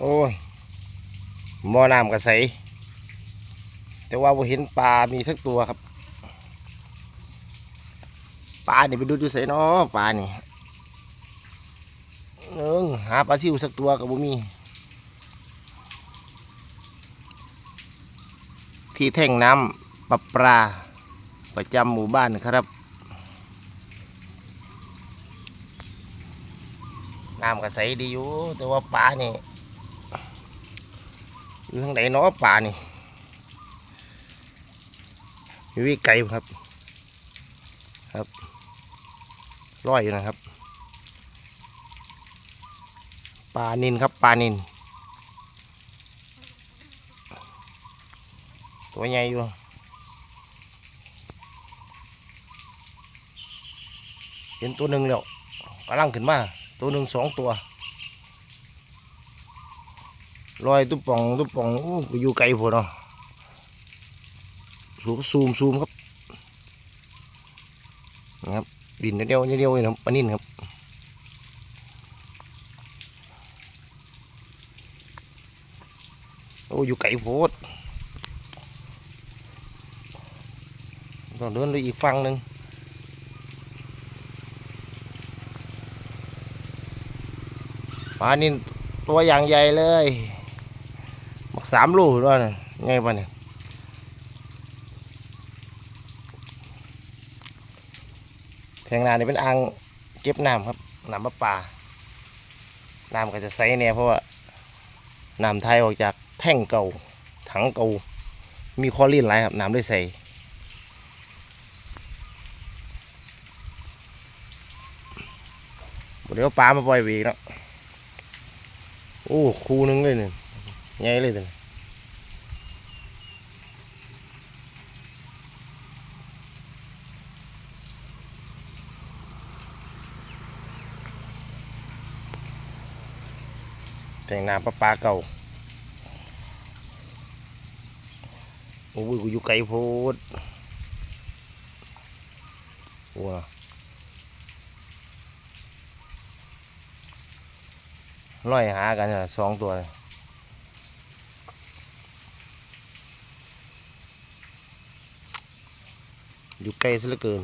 โอ้ยหม้อน้ำกระใสแต่ว่าบ่เห็นปลา มีสักตัวครับ ปลาเนี่ไปดูดูใส่นาะปลานี่เอิงหาปลาซิวสักตัวกับบ่มี ที่แท่งน้ำประปลา ประจำหมู่บ้านครับ น้ำก็ใสดีอยู่ แต่ว่าปลานี่ อยู่ทางไหนเนาะปลานี่อยู่วิไกลครับ ครับร้อยอยู่นะครับปลานินครับปลานินตัวใหญ่อยู่เห็นตัวหนึ่งแล้วกำลังขึ้นมา ตัวหนึ่งสองตัว ลอยตุ๊บป่องตุ๊บป่องโอ้อยู่ไกลพอเนาะสูซูมซูมครับนะครับบินเดียวเดียวเองครับปนินครับโอ้อยู่ไกลโพดต้องเดินไปอีกฝั่งหนึ่งปลานี่ตัวอย่างใหญ่เลย บักสามลูกด้วยนะไงปะเนี่ยแทงนาเนี่เป็นอ่างเก็บน้ำครับน้ำประปาน้ำก็จะใสเนี่ยเพราะว่าน้ำไทยออกจากแท่งเก่าถังเก่ามีคลอรีนหลครับน้ำได้ใสเดี๋ยวปลามาปล่อยอีกเนาะโอ้คูหนึงเลยเนี่ย ใหญ่เลยตัวนี้แต่งน้ำประปาเก่าโอ้ยกูอยู่ไกลโพดว้าล่อยหากันสองตัวเลย อยู่ไกลซะเหลือเกิน